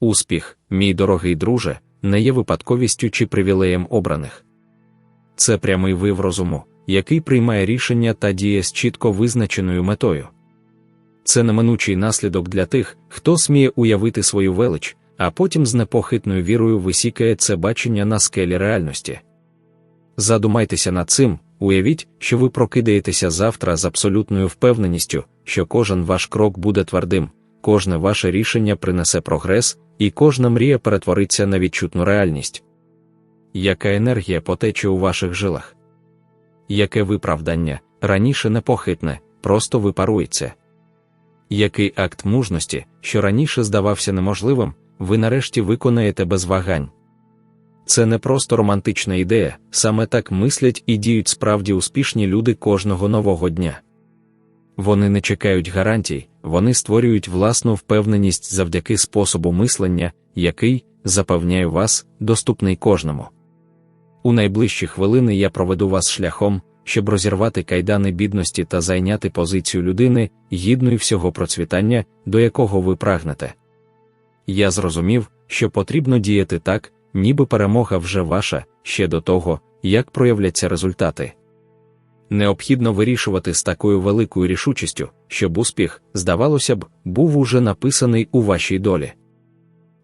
Успіх, мій дорогий друже, не є випадковістю чи привілеєм обраних. Це прямий вив розуму, який приймає рішення та діє з чітко визначеною метою. Це неминучий наслідок для тих, хто сміє уявити свою велич, а потім з непохитною вірою висікає це бачення на скелі реальності. Задумайтеся над цим, уявіть, що ви прокидаєтеся завтра з абсолютною впевненістю, що кожен ваш крок буде твердим, кожне ваше рішення принесе прогрес, і кожна мрія перетвориться на відчутну реальність. Яка енергія потече у ваших жилах? Яке виправдання, раніше непохитне, просто випарується? Який акт мужності, що раніше здавався неможливим, ви нарешті виконаєте без вагань? Це не просто романтична ідея, саме так мислять і діють справді успішні люди кожного нового дня. Вони не чекають гарантій, вони створюють власну впевненість завдяки способу мислення, який, запевняю вас, доступний кожному. У найближчі хвилини я проведу вас шляхом, щоб розірвати кайдани бідності та зайняти позицію людини, гідної всього процвітання, до якого ви прагнете. Я зрозумів, що потрібно діяти так, ніби перемога вже ваша, ще до того, як проявляться результати. Необхідно вирішувати з такою великою рішучістю, щоб успіх, здавалося б, був уже написаний у вашій долі.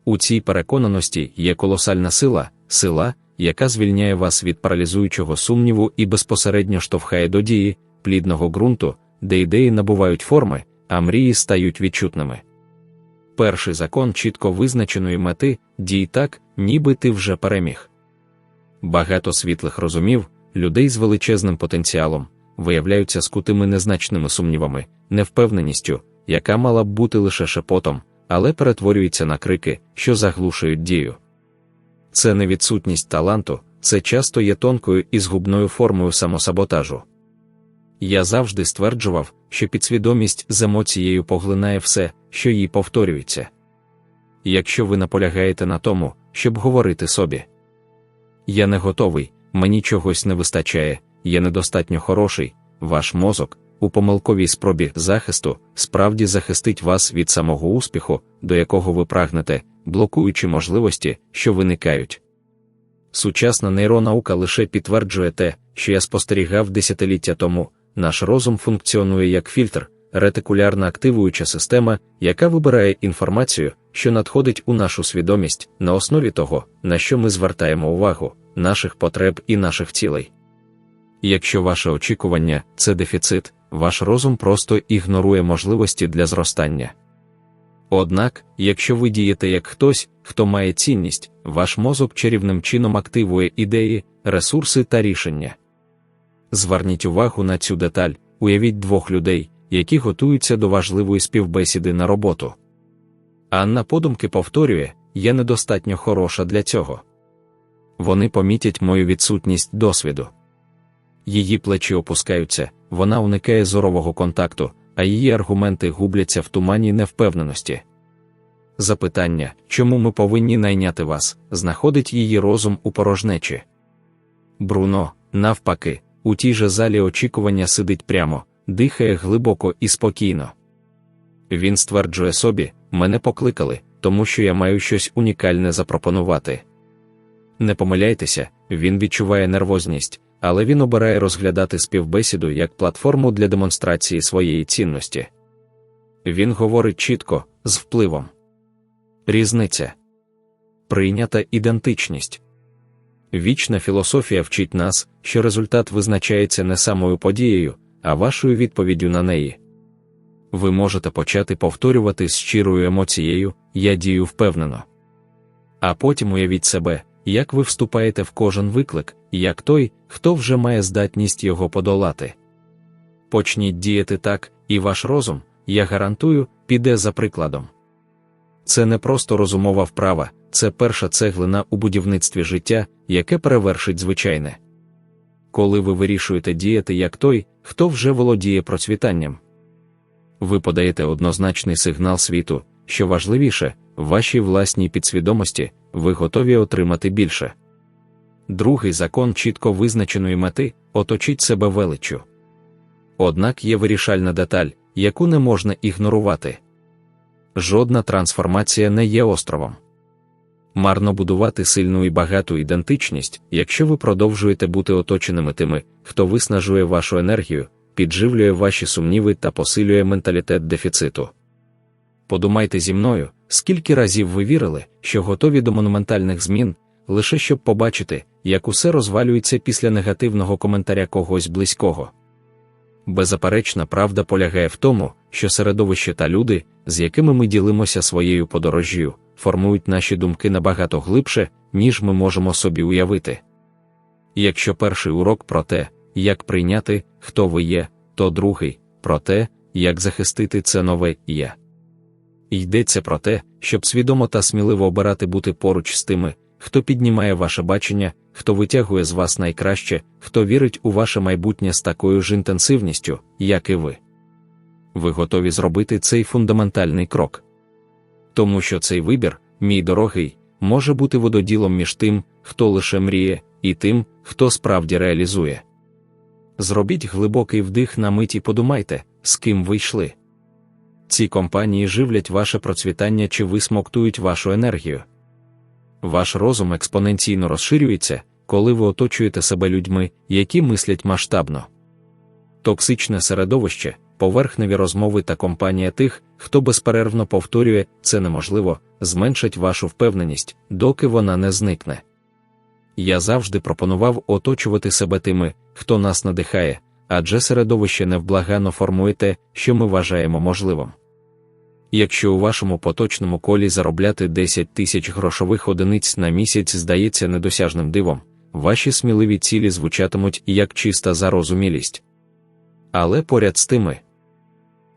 У цій переконаності є колосальна сила, сила, яка звільняє вас від паралізуючого сумніву і безпосередньо штовхає до дії, плідного ґрунту, де ідеї набувають форми, а мрії стають відчутними. Перший закон чітко визначеної мети дій так, ніби ти вже переміг. Багато світлих розумів, людей з величезним потенціалом, виявляються скутими незначними сумнівами, невпевненістю, яка мала б бути лише шепотом, але перетворюється на крики, що заглушують дію. Це не відсутність таланту, це часто є тонкою і згубною формою самосаботажу. Я завжди стверджував, що підсвідомість з емоцією поглинає все, що їй повторюється. Якщо ви наполягаєте на тому, щоб говорити собі, я не готовий, мені чогось не вистачає, я недостатньо хороший, ваш мозок, у помилковій спробі захисту, справді захистить вас від самого успіху, до якого ви прагнете, блокуючи можливості, що виникають. Сучасна нейронаука лише підтверджує те, що я спостерігав десятиліття тому, наш розум функціонує як фільтр, ретикулярна активуюча система, яка вибирає інформацію, що надходить у нашу свідомість на основі того, на що ми звертаємо увагу, наших потреб і наших цілей. Якщо ваше очікування це дефіцит, ваш розум просто ігнорує можливості для зростання. Однак, якщо ви дієте як хтось, хто має цінність, ваш мозок чарівним чином активує ідеї, ресурси та рішення. Зверніть увагу на цю деталь, уявіть двох людей, які готуються до важливої співбесіди на роботу. Анна подумки повторює: я недостатньо хороша для цього. Вони помітять мою відсутність досвіду. Її плечі опускаються, вона уникає зорового контакту, а її аргументи губляться в тумані невпевненості. Запитання, чому ми повинні найняти вас, знаходить її розум у порожнечі. Бруно, навпаки, у тій же залі очікування сидить прямо, дихає глибоко і спокійно. Він стверджує собі, мене покликали, тому що я маю щось унікальне запропонувати. Не помиляйтеся, він відчуває нервозність, але він обирає розглядати співбесіду як платформу для демонстрації своєї цінності. Він говорить чітко, з впливом. Різниця прийнята ідентичність. Вічна філософія вчить нас, що результат визначається не самою подією, а вашою відповіддю на неї. Ви можете почати повторювати з щирою емоцією Я дію впевнено. А потім уявіть себе, як ви вступаєте в кожен виклик, як той, хто вже має здатність його подолати. Почніть діяти так, і ваш розум, я гарантую, піде за прикладом. Це не просто розумова вправа, це перша цеглина у будівництві життя, яке перевершить звичайне. Коли ви вирішуєте діяти як той, хто вже володіє процвітанням, ви подаєте однозначний сигнал світу, що важливіше, вашій власній підсвідомості, ви готові отримати більше. Другий закон чітко визначеної мети оточіть себе величчю. Однак є вирішальна деталь, яку не можна ігнорувати. Жодна трансформація не є островом. Марно будувати сильну і багату ідентичність, якщо ви продовжуєте бути оточеними тими, хто виснажує вашу енергію, підживлює ваші сумніви та посилює менталітет дефіциту. Подумайте зі мною, скільки разів ви вірили, що готові до монументальних змін, лише щоб побачити, як усе розвалюється після негативного коментаря когось близького. Беззаперечна правда полягає в тому, що середовище та люди, з якими ми ділимося своєю подорожжю, формують наші думки набагато глибше, ніж ми можемо собі уявити. Якщо перший урок про те, як прийняти, хто ви є, то другий про те, як захистити це нове я. Йдеться про те, щоб свідомо та сміливо обирати бути поруч з тими, хто піднімає ваше бачення, хто витягує з вас найкраще, хто вірить у ваше майбутнє з такою ж інтенсивністю, як і ви. Ви готові зробити цей фундаментальний крок. Тому що цей вибір, мій дорогий, може бути вододілом між тим, хто лише мріє, і тим, хто справді реалізує. Зробіть глибокий вдих на мить і подумайте, з ким ви йшли. Ці компанії живлять ваше процвітання чи висмоктують вашу енергію. Ваш розум експоненційно розширюється, коли ви оточуєте себе людьми, які мислять масштабно. Токсичне середовище, поверхневі розмови та компанія тих, хто безперервно повторює, це неможливо, зменшать вашу впевненість, доки вона не зникне. Я завжди пропонував оточувати себе тими, хто нас надихає, адже середовище невблагано формує те, що ми вважаємо можливим. Якщо у вашому поточному колі заробляти 10 тисяч грошових одиниць на місяць здається недосяжним дивом, ваші сміливі цілі звучатимуть як чиста зарозумілість. Але поряд з тими,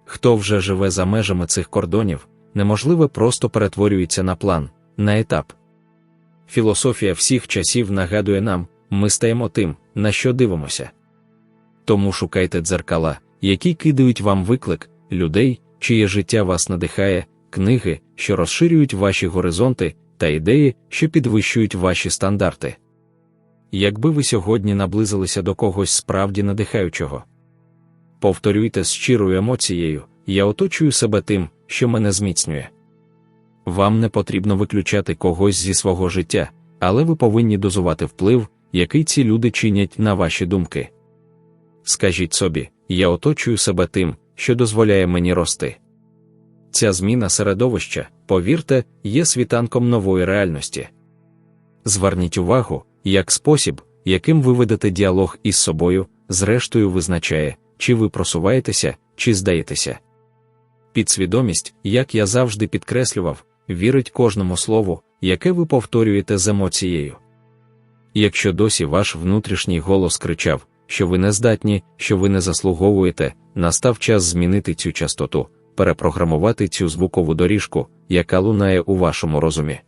хто вже живе за межами цих кордонів, неможливе просто перетворюється на план, на етап. Філософія всіх часів нагадує нам, ми стаємо тим, на що дивимося. Тому шукайте дзеркала, які кидають вам виклик, людей, чиє життя вас надихає, книги, що розширюють ваші горизонти, та ідеї, що підвищують ваші стандарти. Якби ви сьогодні наблизилися до когось справді надихаючого, повторюйте з щирою емоцією, я оточую себе тим, що мене зміцнює. Вам не потрібно виключати когось зі свого життя, але ви повинні дозувати вплив, який ці люди чинять на ваші думки. Скажіть собі, я оточую себе тим, що дозволяє мені рости. Ця зміна середовища, повірте, є світанком нової реальності. Зверніть увагу, як спосіб, яким ви ведете діалог із собою, зрештою визначає, чи ви просуваєтеся, чи здаєтеся. Підсвідомість, як я завжди підкреслював, вірить кожному слову, яке ви повторюєте з емоцією. Якщо досі ваш внутрішній голос кричав, що ви не здатні, що ви не заслуговуєте, настав час змінити цю частоту, перепрограмувати цю звукову доріжку, яка лунає у вашому розумі.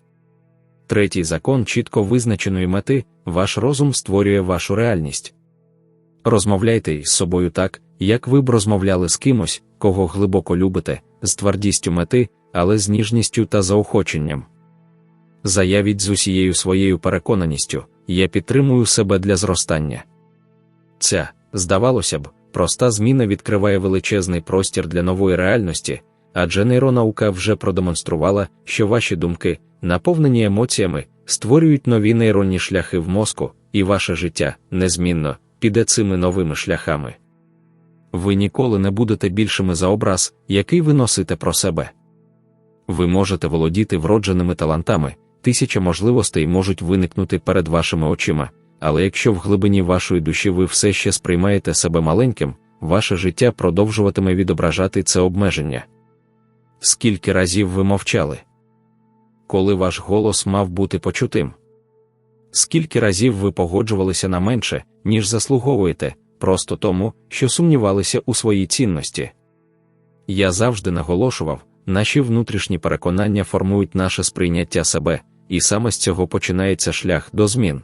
Третій закон чітко визначеної мети, ваш розум створює вашу реальність. Розмовляйте із собою так, як ви б розмовляли з кимось, кого глибоко любите, з твердістю мети, але з ніжністю та заохоченням. Заявіть з усією своєю переконаністю, я підтримую себе для зростання. Ця, здавалося б, проста зміна відкриває величезний простір для нової реальності, адже нейронаука вже продемонструвала, що ваші думки, наповнені емоціями, створюють нові нейронні шляхи в мозку, і ваше життя незмінно піде цими новими шляхами. Ви ніколи не будете більшими за образ, який ви носите про себе. Ви можете володіти вродженими талантами, тисяча можливостей можуть виникнути перед вашими очима, але якщо в глибині вашої душі ви все ще сприймаєте себе маленьким, ваше життя продовжуватиме відображати це обмеження. Скільки разів ви мовчали? Коли ваш голос мав бути почутим? Скільки разів ви погоджувалися на менше, ніж заслуговуєте, просто тому, що сумнівалися у своїй цінності? Я завжди наголошував, наші внутрішні переконання формують наше сприйняття себе, і саме з цього починається шлях до змін.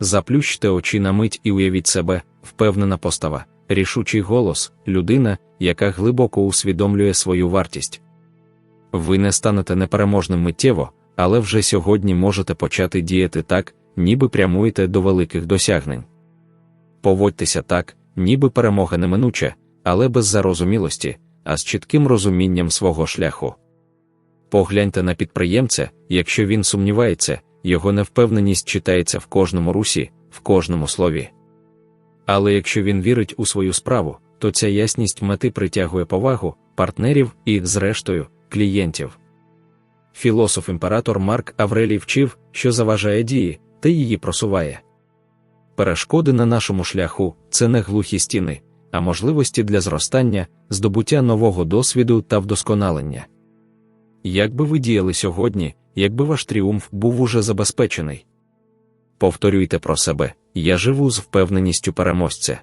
Заплющте очі на мить і уявіть себе, впевнена постава, рішучий голос, людина, яка глибоко усвідомлює свою вартість. Ви не станете непереможним миттєво, але вже сьогодні можете почати діяти так, ніби прямуєте до великих досягнень. Поводьтеся так, ніби перемога неминуча, але без зарозумілості, а з чітким розумінням свого шляху. Погляньте на підприємця, якщо він сумнівається, його невпевненість читається в кожному русі, в кожному слові. Але якщо він вірить у свою справу, то ця ясність мети притягує повагу, партнерів і, зрештою, клієнтів. Філософ імператор Марк Аврелій вчив, що заважає дії, та її просуває. Перешкоди на нашому шляху це не глухі стіни, а можливості для зростання, здобуття нового досвіду та вдосконалення. Як би ви діяли сьогодні, якби ваш тріумф був уже забезпечений? Повторюйте про себе, я живу з впевненістю переможця.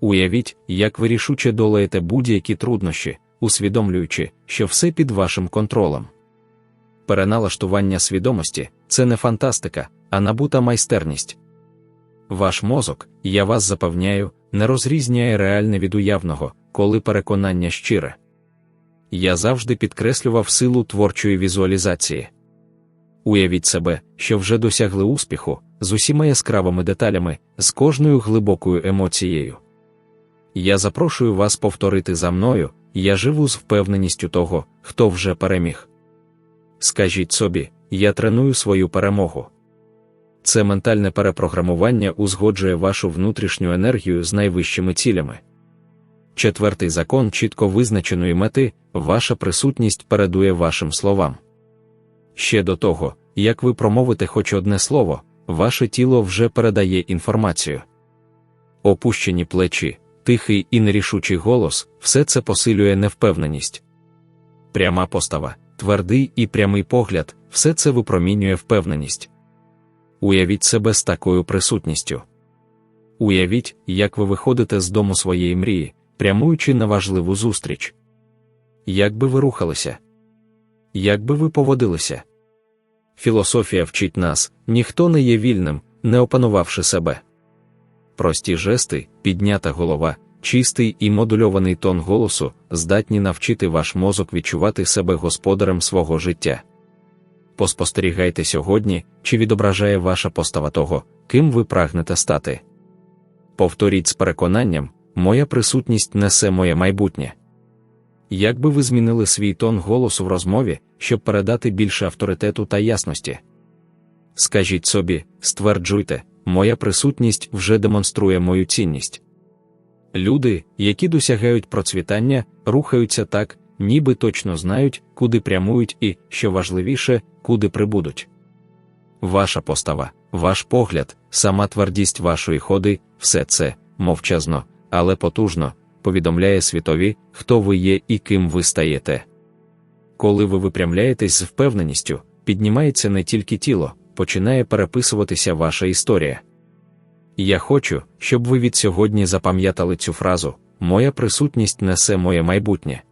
Уявіть, як ви рішуче долаєте будь-які труднощі, усвідомлюючи, що все під вашим контролем. Переналаштування свідомості це не фантастика, а набута майстерність. Ваш мозок, я вас запевняю, не розрізняє реальне від уявного, коли переконання щире. Я завжди підкреслював силу творчої візуалізації. Уявіть себе, що вже досягли успіху з усіма яскравими деталями, з кожною глибокою емоцією. Я запрошую вас повторити за мною, я живу з впевненістю того, хто вже переміг. Скажіть собі, я треную свою перемогу. Це ментальне перепрограмування узгоджує вашу внутрішню енергію з найвищими цілями. Четвертий закон чітко визначеної мети, ваша присутність передує вашим словам. Ще до того, як ви промовите хоч одне слово, ваше тіло вже передає інформацію. Опущені плечі, тихий і нерішучий голос все це посилює невпевненість. Пряма постава, твердий і прямий погляд, все це випромінює впевненість. Уявіть себе з такою присутністю. Уявіть, як ви виходите з дому своєї мрії, прямуючи на важливу зустріч. Як би ви рухалися? Як би ви поводилися? Філософія вчить нас, ніхто не є вільним, не опанувавши себе. Прості жести, піднята голова, чистий і модульований тон голосу здатні навчити ваш мозок відчувати себе господарем свого життя. Поспостерігайте сьогодні, чи відображає ваша постава того, ким ви прагнете стати. Повторіть з переконанням, моя присутність несе моє майбутнє. Як би ви змінили свій тон голосу в розмові, щоб передати більше авторитету та ясності? Скажіть собі, стверджуйте, моя присутність вже демонструє мою цінність. Люди, які досягають процвітання, рухаються так, ніби точно знають, куди прямують і, що важливіше, куди прибудуть. Ваша постава, ваш погляд, сама твердість вашої ходи, все це мовчазно, але потужно, повідомляє світові, хто ви є і ким ви стаєте. Коли ви випрямляєтесь з впевненістю, піднімається не тільки тіло, починає переписуватися ваша історія. Я хочу, щоб ви від сьогодні запам'ятали цю фразу Моя присутність несе моє майбутнє.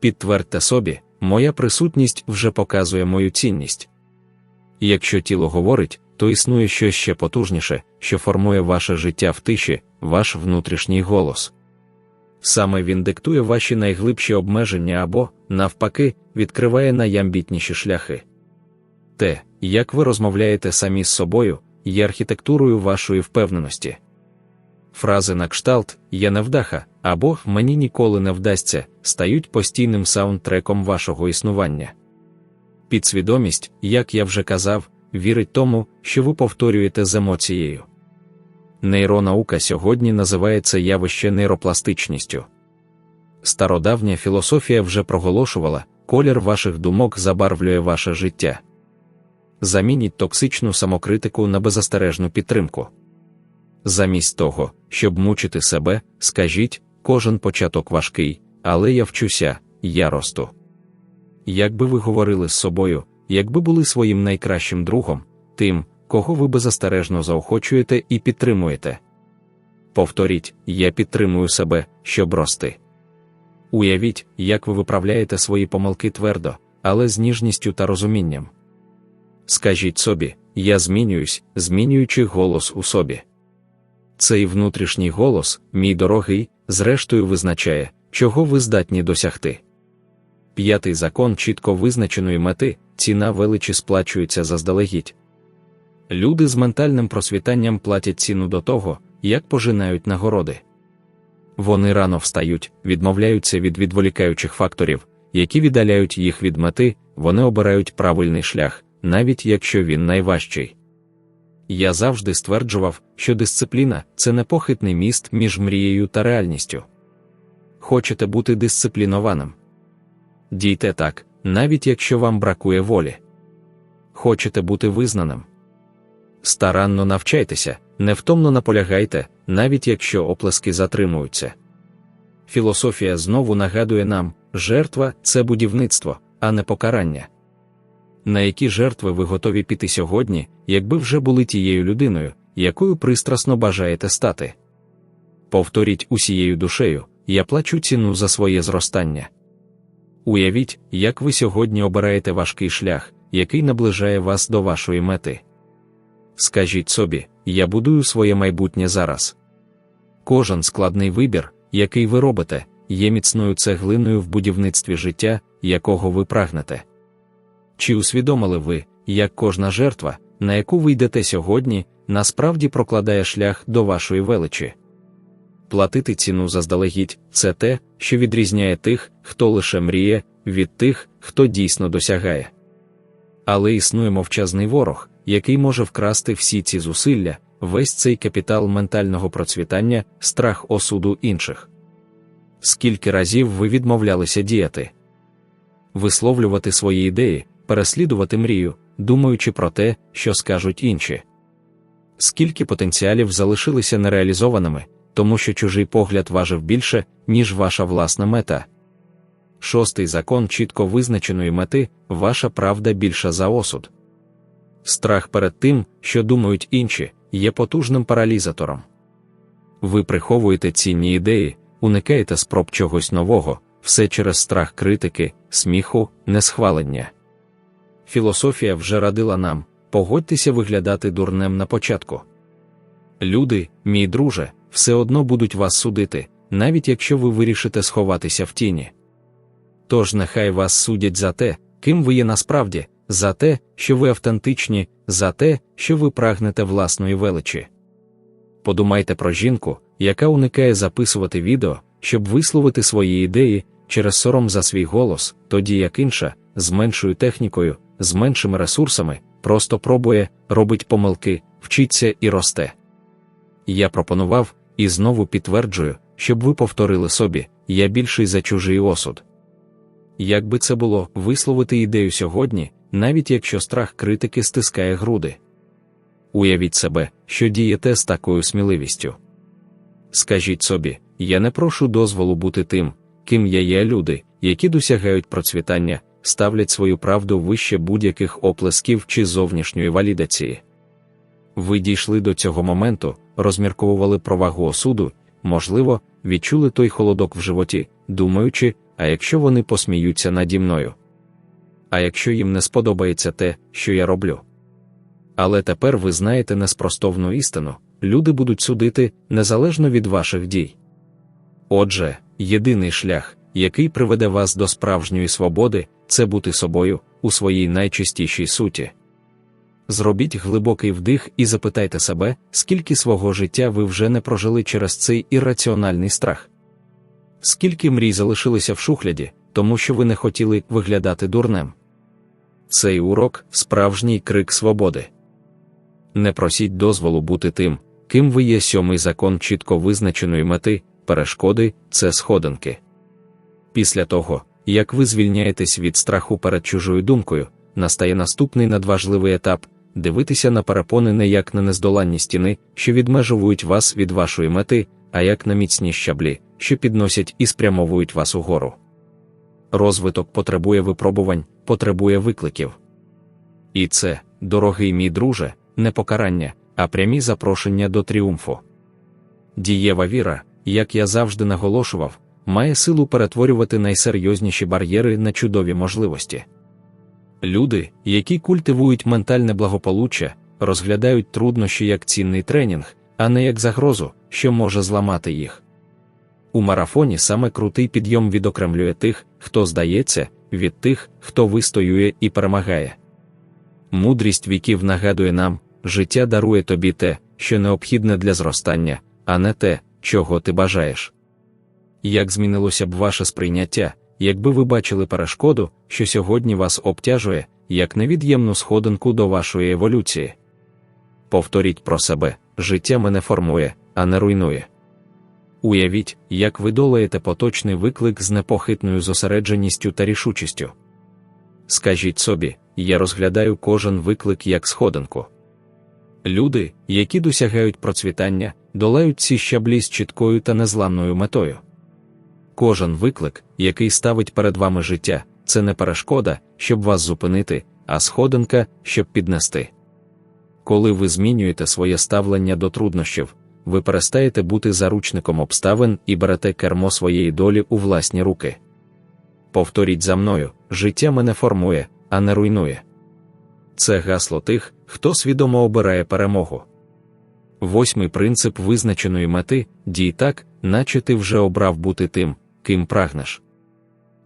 Підтвердьте собі, моя присутність вже показує мою цінність. Якщо тіло говорить, то існує щось ще потужніше, що формує ваше життя в тиші, ваш внутрішній голос. Саме він диктує ваші найглибші обмеження або, навпаки, відкриває найямбітніші шляхи. Те, як ви розмовляєте самі з собою, є архітектурою вашої впевненості. Фрази на кшталт Я невдаха або Мені ніколи не вдасться стають постійним саундтреком вашого існування. Підсвідомість, як я вже казав, вірить тому, що ви повторюєте з емоцією. Нейронаука сьогодні називає це явище нейропластичністю. Стародавня філософія вже проголошувала, колір ваших думок забарвлює ваше життя. Замініть токсичну самокритику на беззастережну підтримку. Замість того, щоб мучити себе, скажіть, кожен початок важкий, але я вчуся, я росту. Якби ви говорили з собою, якби були своїм найкращим другом, тим, кого ви беззастережно заохочуєте і підтримуєте. Повторіть, я підтримую себе, щоб рости. Уявіть, як ви виправляєте свої помилки твердо, але з ніжністю та розумінням. Скажіть собі, я змінююсь, змінюючи голос у собі. Цей внутрішній голос, мій дорогий, зрештою визначає, чого ви здатні досягти. П'ятий закон чітко визначеної мети, ціна величі сплачується заздалегідь. Люди з ментальним просвітанням платять ціну до того, як пожинають нагороди. Вони рано встають, відмовляються від відволікаючих факторів, які віддаляють їх від мети, вони обирають правильний шлях, навіть якщо він найважчий. Я завжди стверджував, що дисципліна це непохитний міст між мрією та реальністю. Хочете бути дисциплінованим? Дійте так, навіть якщо вам бракує волі. Хочете бути визнаним? Старанно навчайтеся, невтомно наполягайте, навіть якщо оплески затримуються. Філософія знову нагадує нам, жертва це будівництво, а не покарання. На які жертви ви готові піти сьогодні, якби вже були тією людиною, якою пристрасно бажаєте стати? Повторіть усією душею, я плачу ціну за своє зростання. Уявіть, як ви сьогодні обираєте важкий шлях, який наближає вас до вашої мети. Скажіть собі, я будую своє майбутнє зараз. Кожен складний вибір, який ви робите, є міцною цеглиною в будівництві життя, якого ви прагнете. Чи усвідомили ви, як кожна жертва, на яку ви йдете сьогодні, насправді прокладає шлях до вашої величі? Платити ціну заздалегідь це те, що відрізняє тих, хто лише мріє, від тих, хто дійсно досягає. Але існує мовчазний ворог, який може вкрасти всі ці зусилля, весь цей капітал ментального процвітання, страх осуду інших. Скільки разів ви відмовлялися діяти, висловлювати свої ідеї, переслідувати мрію, думаючи про те, що скажуть інші. Скільки потенціалів залишилися нереалізованими, тому що чужий погляд важив більше, ніж ваша власна мета. Шостий закон чітко визначеної мети, ваша правда більша за осуд. Страх перед тим, що думають інші, є потужним паралізатором. Ви приховуєте цінні ідеї, уникаєте спроб чогось нового, все через страх критики, сміху, несхвалення. Філософія вже радила нам погодьтеся виглядати дурнем на початку. Люди, мій друже, все одно будуть вас судити, навіть якщо ви вирішите сховатися в тіні. Тож нехай вас судять за те, ким ви є насправді, за те, що ви автентичні, за те, що ви прагнете власної величі. Подумайте про жінку, яка уникає записувати відео, щоб висловити свої ідеї через сором за свій голос, тоді як інша, з меншою технікою, з меншими ресурсами, просто пробує, робить помилки, вчиться і росте. Я пропонував і знову підтверджую, щоб ви повторили собі, я більший за чужий осуд. Як би це було висловити ідею сьогодні, навіть якщо страх критики стискає груди. Уявіть себе, що дієте з такою сміливістю. Скажіть собі, я не прошу дозволу бути тим, ким я є люди, які досягають процвітання, ставлять свою правду вище будь-яких оплесків чи зовнішньої валідації. Ви дійшли до цього моменту, розмірковували про вагу осуду, можливо, відчули той холодок в животі, думаючи, а якщо вони посміються наді мною. А якщо їм не сподобається те, що я роблю. Але тепер ви знаєте неспростовну істину люди будуть судити незалежно від ваших дій. Отже, єдиний шлях, який приведе вас до справжньої свободи, це бути собою у своїй найчистішій суті. Зробіть глибокий вдих і запитайте себе, скільки свого життя ви вже не прожили через цей ірраціональний страх. Скільки мрій залишилися в шухляді, тому що ви не хотіли виглядати дурнем. Цей урок справжній крик свободи. Не просіть дозволу бути тим, ким ви є сьомий закон чітко визначеної мети, перешкоди це сходинки. Після того, як ви звільняєтесь від страху перед чужою думкою, настає наступний надважливий етап дивитися на перепони не як на нездоланні стіни, що відмежовують вас від вашої мети, а як на міцні щаблі, що підносять і спрямовують вас угору. Розвиток потребує випробувань, потребує викликів. І це, дорогий мій друже, не покарання, а прямі запрошення до тріумфу. Дієва віра, як я завжди наголошував, має силу перетворювати найсерйозніші бар'єри на чудові можливості. Люди, які культивують ментальне благополуччя, розглядають труднощі як цінний тренінг, а не як загрозу, що може зламати їх. У марафоні саме крутий підйом відокремлює тих, хто здається, від тих, хто вистоює і перемагає. Мудрість віків нагадує нам, життя дарує тобі те, що необхідне для зростання, а не те, чого ти бажаєш. Як змінилося б ваше сприйняття, якби ви бачили перешкоду, що сьогодні вас обтяжує, як невід'ємну сходинку до вашої еволюції. Повторіть про себе, життя мене формує, а не руйнує. Уявіть, як ви долаєте поточний виклик з непохитною зосередженістю та рішучістю. Скажіть собі, я розглядаю кожен виклик як сходинку. Люди, які досягають процвітання, долають ці щаблі з чіткою та незламною метою. Кожен виклик, який ставить перед вами життя, це не перешкода, щоб вас зупинити, а сходинка, щоб піднести. Коли ви змінюєте своє ставлення до труднощів, ви перестаєте бути заручником обставин і берете кермо своєї долі у власні руки. Повторіть за мною, життя мене формує, а не руйнує. Це гасло тих, хто свідомо обирає перемогу. Восьмий принцип визначеної мети дій так, наче ти вже обрав бути тим, ким прагнеш.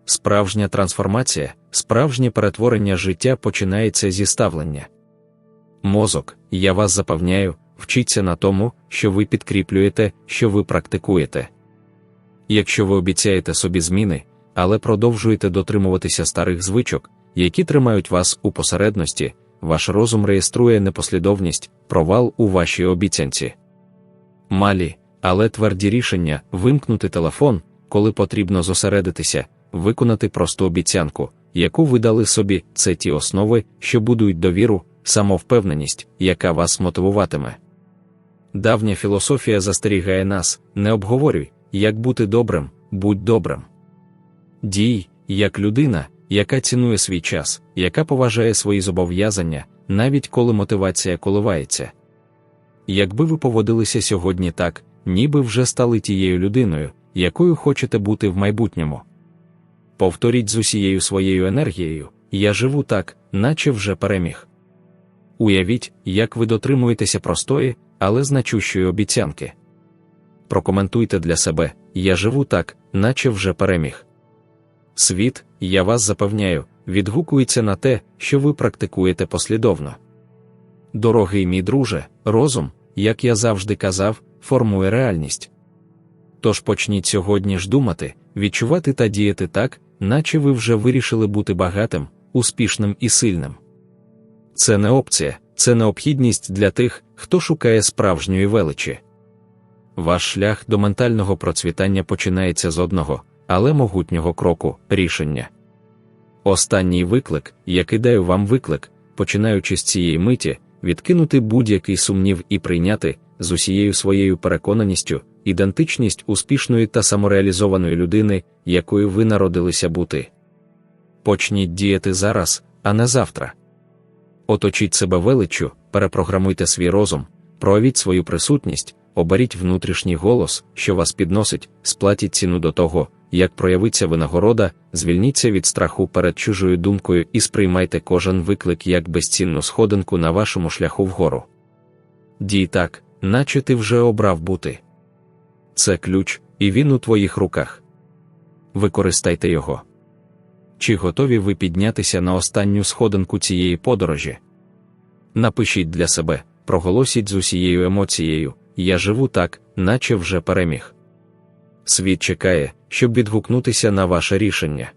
Справжня трансформація, справжнє перетворення життя починається зі ставлення. Мозок, я вас запевняю, вчиться на тому, що ви підкріплюєте, що ви практикуєте. Якщо ви обіцяєте собі зміни, але продовжуєте дотримуватися старих звичок, які тримають вас у посередності, ваш розум реєструє непослідовність, провал у вашій обіцянці. Малі, але тверді рішення вимкнути телефон, коли потрібно зосередитися, виконати просту обіцянку, яку ви дали собі, це ті основи, що будують довіру, самовпевненість, яка вас мотивуватиме. Давня філософія застерігає нас, не обговорюй, як бути добрим, будь добрим. Дій, як людина, яка цінує свій час, яка поважає свої зобов'язання, навіть коли мотивація коливається. Якби ви поводилися сьогодні так, ніби вже стали тією людиною, якою хочете бути в майбутньому. Повторіть з усією своєю енергією, я живу так, наче вже переміг. Уявіть, як ви дотримуєтеся простої, але значущої обіцянки. Прокоментуйте для себе, я живу так, наче вже переміг. Світ, я вас запевняю, відгукується на те, що ви практикуєте послідовно. Дорогий мій друже, розум, як я завжди казав, формує реальність. Тож почніть сьогодні ж думати, відчувати та діяти так, наче ви вже вирішили бути багатим, успішним і сильним. Це не опція, це необхідність для тих, хто шукає справжньої величі. Ваш шлях до ментального процвітання починається з одного, але могутнього кроку рішення. Останній виклик, я кидаю вам виклик, починаючи з цієї миті, відкинути будь-який сумнів і прийняти з усією своєю переконаністю ідентичність успішної та самореалізованої людини, якою ви народилися бути. Почніть діяти зараз, а не завтра. Оточіть себе величчю, перепрограмуйте свій розум, проявіть свою присутність, оберіть внутрішній голос, що вас підносить, сплатіть ціну до того, як проявиться винагорода, звільніться від страху перед чужою думкою і сприймайте кожен виклик як безцінну сходинку на вашому шляху вгору. Дій так, наче ти вже обрав бути. Це ключ, і він у твоїх руках. Використайте його. Чи готові ви піднятися на останню сходинку цієї подорожі? Напишіть для себе, проголосіть з усією емоцією Я живу так, наче вже переміг. Світ чекає, щоб відгукнутися на ваше рішення.